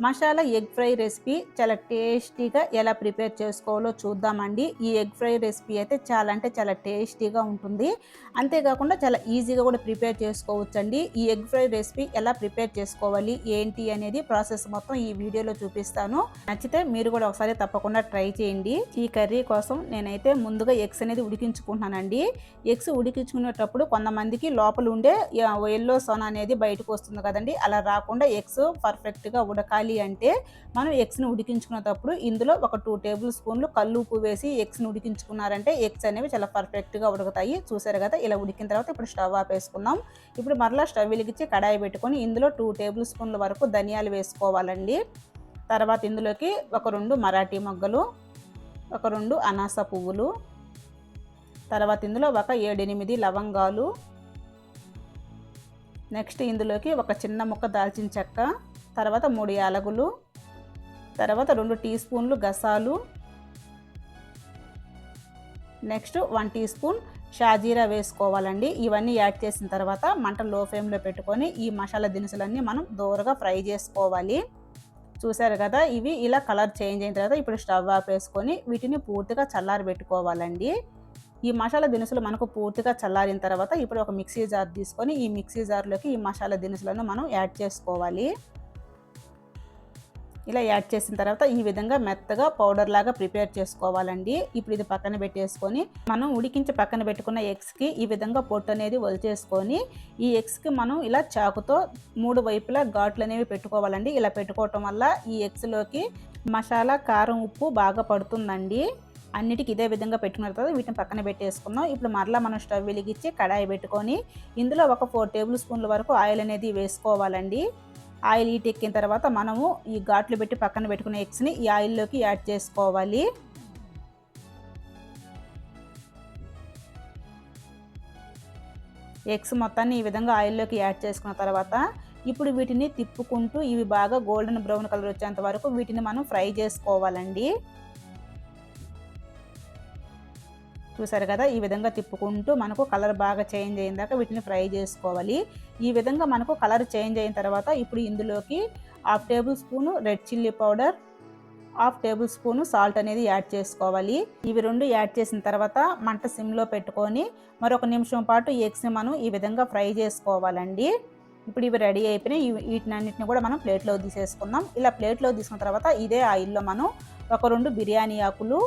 Masala egg fry recipe చాలా టేస్టీగా ఎలా ప్రిపేర్ చేసుకోవాలో చూద్దామండి. ఈ ఎగ్ ఫ్రై రెసిపీ అయితే చాలా అంటే చాలా టేస్టీగా ఉంటుంది. అంతేకాకుండా చాలా ఈజీగా కూడా ప్రిపేర్ చేసుకోవచ్చండి. ఈ ఎగ్ ఫ్రై రెసిపీ ఎలా ప్రిపేర్ చేసుకోవాలి ఏంటి అనేది ప్రాసెస్ మొత్తం ఈ వీడియోలో చూపిస్తాను. నచ్చితే మీరు కూడా ఒకసారి తప్పకుండా ట్రై చేయండి. ఈ కర్రీ కోసం నేనైతే ముందుగా ఎగ్స్ అనేది ఉడికించుకుంటున్నానండి. ఎగ్స్ ఉడికించుకునేటప్పుడు కొంతమందికి లోపల ఉండే ఎల్లో సొన అనేది బయటకు వస్తుంది కదండి. అలా రాకుండా ఎగ్స్ పర్ఫెక్ట్గా ఉడకాలి అంటే మనం ఎగ్స్ని ఉడికించుకునేటప్పుడు ఇందులో ఒక టూ టేబుల్ స్పూన్లు కళ్ళు ఉప్పు వేసి ఎగ్స్ని ఉడికించుకున్నారంటే ఎగ్స్ అనేవి చాలా పర్ఫెక్ట్గా ఉడుకుతాయి. చూసారు కదా ఇలా ఉడికిన తర్వాత ఇప్పుడు స్టవ్ ఆపేసుకుందాం. ఇప్పుడు మరలా స్టవ్ వెలిగించి కడాయి పెట్టుకొని ఇందులో టూ టేబుల్ స్పూన్ల వరకు ధనియాలు వేసుకోవాలండి. తర్వాత ఇందులోకి ఒక రెండు మరాఠీ మొగ్గలు ఒక రెండు అనాస పువ్వులు తర్వాత ఇందులో ఒక ఏడెనిమిది లవంగాలు నెక్స్ట్ ఇందులోకి ఒక చిన్న ముక్క దాల్చిన చెక్క తర్వాత మూడు యాలకులు తర్వాత రెండు టీ స్పూన్లు గసాలు నెక్స్ట్ వన్ టీ స్పూన్ షాజీరా వేసుకోవాలండి. ఇవన్నీ యాడ్ చేసిన తర్వాత మంట లో ఫ్లేమ్లో పెట్టుకొని ఈ మసాలా దినుసులన్నీ మనం దూరగా ఫ్రై చేసుకోవాలి. చూసారు కదా ఇవి ఇలా కలర్ చేంజ్ అయిన తర్వాత ఇప్పుడు స్టవ్ ఆఫ్ వేసుకొని వీటిని పూర్తిగా చల్లారి పెట్టుకోవాలండి ఈ మసాలా దినుసులు మనకు పూర్తిగా చల్లారిన తర్వాత ఇప్పుడు ఒక మిక్సీ జార్ తీసుకొని ఈ మిక్సీ జార్లోకి ఈ మసాలా దినుసులను మనం యాడ్ చేసుకోవాలి. ఇలా యాడ్ చేసిన తర్వాత ఈ విధంగా మెత్తగా పౌడర్ లాగా ప్రిపేర్ చేసుకోవాలండి. ఇప్పుడు ఇది పక్కన పెట్టేసుకొని మనం ఉడికించి పక్కన పెట్టుకున్న ఎగ్స్కి ఈ విధంగా పొట్టు అనేది వలిచేసుకొని ఈ ఎగ్స్కి మనం ఇలా చాకుతో మూడు వైపులా ఘాట్లు అనేవి పెట్టుకోవాలండి. ఇలా పెట్టుకోవటం వల్ల ఈ ఎగ్స్లోకి మసాలా కారం ఉప్పు బాగా పడుతుందండి. అన్నిటికి ఇదే విధంగా పెట్టుకున్న తర్వాత వీటిని పక్కన పెట్టేసుకుందాం ఇప్పుడు మరలా మనం స్టవ్ వెలిగించి కడాయి పెట్టుకొని ఇందులో ఒక ఫోర్ టేబుల్ స్పూన్ల వరకు ఆయిల్ అనేది వేసుకోవాలండి. ఆయిల్ హీట్ ఎక్కిన తర్వాత మనము ఈ ఘాట్లు పెట్టి పక్కన పెట్టుకున్న ఎగ్స్ని ఈ ఆయిల్లోకి యాడ్ చేసుకోవాలి. ఎగ్స్ మొత్తాన్ని ఈ విధంగా ఆయిల్లోకి యాడ్ చేసుకున్న తర్వాత ఇప్పుడు వీటిని తిప్పుకుంటూ ఇవి బాగా గోల్డెన్ బ్రౌన్ కలర్ వచ్చేంత వరకు వీటిని మనం ఫ్రై చేసుకోవాలండి. చూసారు కదా? ఈ విధంగా తిప్పుకుంటూ మనకు కలర్ బాగా చేంజ్ అయిన దాకా వీటిని ఫ్రై చేసుకోవాలి. ఈ విధంగా మనకు కలర్ చేంజ్ అయిన తర్వాత ఇప్పుడు ఇందులోకి half tablespoon red chilli powder half tablespoon salt అనేది యాడ్ చేసుకోవాలి. ఇవి రెండు యాడ్ చేసిన తర్వాత మంట సిమ్లో పెట్టుకొని మరొక నిమిషం పాటు ఎగ్స్ని మనం ఈ విధంగా ఫ్రై చేసుకోవాలండి. ఇప్పుడు ఇవి రెడీ అయిపోయినాయి. వీటిని అన్నింటిని కూడా మనం ప్లేట్లో తీసేసుకుందాం. ఇలా ప్లేట్లో తీసుకున్న తర్వాత ఇదే ఆయిల్లో మనం ఒక రెండు బిర్యానీ ఆకులు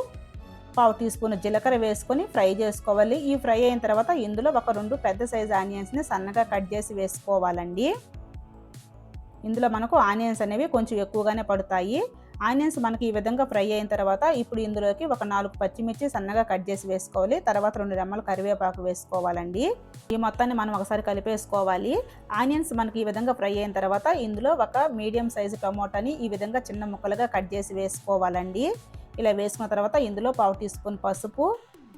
పావు టీ స్పూన్ జీలకర్ర వేసుకొని ఫ్రై చేసుకోవాలి. ఈ ఫ్రై అయిన తర్వాత ఇందులో ఒక రెండు పెద్ద సైజు ఆనియన్స్ని సన్నగా కట్ చేసి వేసుకోవాలండి. ఇందులో మనకు ఆనియన్స్ అనేవి కొంచెం ఎక్కువగానే పడతాయి. ఆనియన్స్ మనకి ఈ విధంగా ఫ్రై అయిన తర్వాత ఇప్పుడు ఇందులోకి ఒక నాలుగు పచ్చిమిర్చి సన్నగా కట్ చేసి వేసుకోవాలి. తర్వాత రెండు రెమ్మలు కరివేపాకు వేసుకోవాలండి. ఈ మొత్తాన్ని మనం ఒకసారి కలిపేసుకోవాలి. ఆనియన్స్ మనకి ఈ విధంగా ఫ్రై అయిన తర్వాత ఇందులో ఒక మీడియం సైజు టమోటాని ఈ విధంగా చిన్న ముక్కలుగా కట్ చేసి వేసుకోవాలండి. ఇలా వేసుకున్న తర్వాత ఇందులో పావు టీ స్పూన్ పసుపు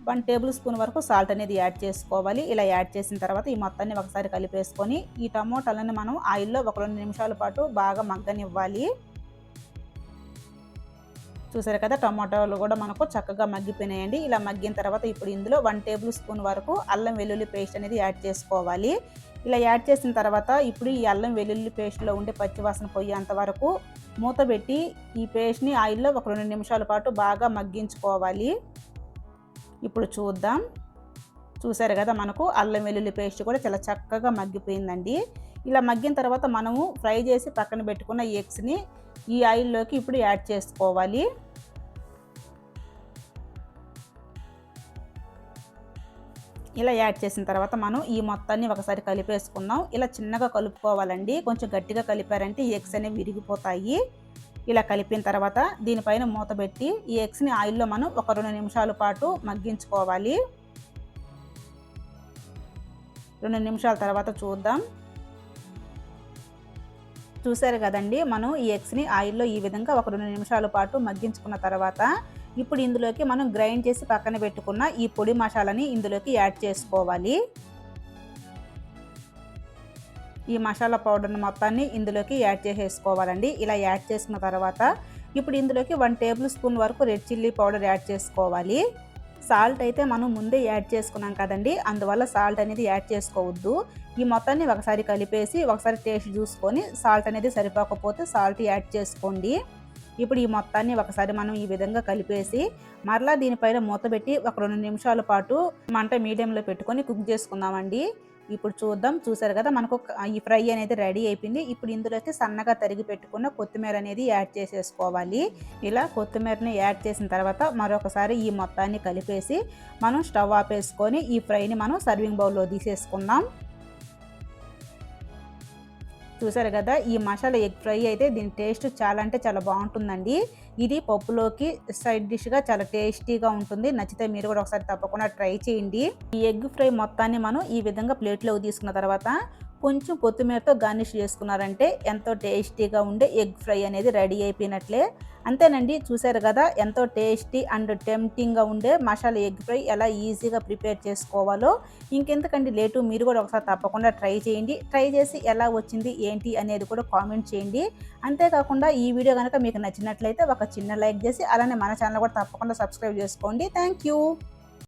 వన్ టేబుల్ స్పూన్ వరకు సాల్ట్ అనేది యాడ్ చేసుకోవాలి. ఇలా యాడ్ చేసిన తర్వాత ఈ మొత్తాన్ని ఒకసారి కలిపేసుకొని ఈ టమోటాలని మనం ఆయిల్లో ఒక రెండు నిమిషాల పాటు బాగా మగ్గనివ్వాలి. చూసారు కదా టమాటాలు కూడా మనకు చక్కగా మగ్గిపోయినాయండి. ఇలా మగ్గిన తర్వాత ఇప్పుడు ఇందులో వన్ టేబుల్ స్పూన్ వరకు అల్లం వెల్లుల్లి పేస్ట్ అనేది యాడ్ చేసుకోవాలి. ఇలా యాడ్ చేసిన తర్వాత ఇప్పుడు ఈ అల్లం వెల్లుల్లి పేస్ట్లో ఉండే పచ్చివాసన పోయేంత వరకు మూత పెట్టి ఈ పేస్ట్ని ఆయిల్లో ఒక రెండు నిమిషాల పాటు బాగా మగ్గించుకోవాలి. ఇప్పుడు చూద్దాం. చూసారు కదా మనకు అల్లం వెల్లుల్లి పేస్ట్ కూడా చాలా చక్కగా మగ్గిపోయిందండి. ఇలా మగ్గిన తర్వాత మనము ఫ్రై చేసి పక్కన పెట్టుకున్న ఎగ్స్ని ఈ ఆయిల్లోకి ఇప్పుడు యాడ్ చేసుకోవాలి. ఇలా యాడ్ చేసిన తర్వాత మనం ఈ మొత్తాన్ని ఒకసారి కలిపేసుకుందాం. ఇలా చిన్నగా కలుపుకోవాలండి. కొంచెం గట్టిగా కలిపారంటే ఈ ఎగ్స్ అనేవి విరిగిపోతాయి. ఇలా కలిపిన తర్వాత దీనిపైన మూత పెట్టి ఈ ఎగ్స్ని ఆయిల్లో మనం ఒక రెండు నిమిషాల పాటు మగ్గించుకోవాలి. రెండు నిమిషాల తర్వాత చూద్దాం. చూసారు కదండి? మనం ఈ ఎగ్స్ని ఆయిల్లో ఈ విధంగా ఒక రెండు నిమిషాల పాటు మగ్గించుకున్న తర్వాత ఇప్పుడు ఇందులోకి మనం గ్రైండ్ చేసి పక్కన పెట్టుకున్న ఈ పొడి మసాలాని ఇందులోకి యాడ్ చేసుకోవాలి. ఈ మసాలా పౌడర్ని మొత్తాన్ని ఇందులోకి యాడ్ చేసేసుకోవాలండి. ఇలా యాడ్ చేసిన తర్వాత ఇప్పుడు ఇందులోకి వన్ టేబుల్ స్పూన్ వరకు రెడ్ చిల్లీ పౌడర్ యాడ్ చేసుకోవాలి. సాల్ట్ అయితే మనం ముందే యాడ్ చేసుకున్నాం కదండి. అందువల్ల సాల్ట్ అనేది యాడ్ చేసుకోవద్దు. ఈ మొత్తాన్ని ఒకసారి కలిపేసి ఒకసారి టేస్ట్ చూసుకొని సాల్ట్ అనేది సరిపోకపోతే సాల్ట్ యాడ్ చేసుకోండి. ఇప్పుడు ఈ మొత్తాన్ని ఒకసారి మనం ఈ విధంగా కలిపేసి మరలా దీనిపైన మూత పెట్టి ఒక రెండు నిమిషాల పాటు మంట మీడియంలో పెట్టుకొని కుక్ చేసుకుందామండి. ఇప్పుడు చూద్దాం. చూసారు కదా మనకు ఈ ఫ్రై అనేది రెడీ అయిపోయింది. ఇప్పుడు ఇందులోకి సన్నగా తరిగి పెట్టుకున్న కొత్తిమీర అనేది యాడ్ చేసేసుకోవాలి. ఇలా కొత్తిమీరని యాడ్ చేసిన తర్వాత మరొకసారి ఈ మొత్తాన్ని కలిపేసి మనం స్టవ్ ఆపేసుకొని ఈ ఫ్రైని మనం సర్వింగ్ బౌల్లో తీసేసుకుందాం. చూసారు కదా ఈ మసాలా ఎగ్ ఫ్రై అయితే దీని టేస్ట్ చాలా అంటే చాలా బాగుంటుందండి. ఇది పప్పులోకి సైడ్ డిష్గా చాలా టేస్టీగా ఉంటుంది. నచ్చితే మీరు కూడా ఒకసారి తప్పకుండా ట్రై చేయండి. ఈ ఎగ్ ఫ్రై మొత్తాన్ని మనం ఈ విధంగా ప్లేట్లోకి తీసుకున్న తర్వాత కొంచెం కొత్తిమీరతో గార్నిష్ చేసుకున్నారంటే ఎంతో టేస్టీగా ఉండే ఎగ్ ఫ్రై అనేది రెడీ అయిపోయినట్లే. అంతేనండి చూసారు కదా ఎంతో టేస్టీ అండ్ టెంప్టింగ్గా ఉండే మసాలా ఎగ్ ఫ్రై ఎలా ఈజీగా ప్రిపేర్ చేసుకోవాలో. ఇంకెందుకండి లేటు మీరు కూడా ఒకసారి తప్పకుండా ట్రై చేయండి. ట్రై చేసి ఎలా వచ్చింది ఏంటి అనేది కూడా కామెంట్ చేయండి. అంతేకాకుండా ఈ వీడియో కనుక మీకు నచ్చినట్లయితే ఒక చిన్న లైక్ చేసి అలానే మన ఛానల్ కూడా తప్పకుండా సబ్స్క్రైబ్ చేసుకోండి. Thank you.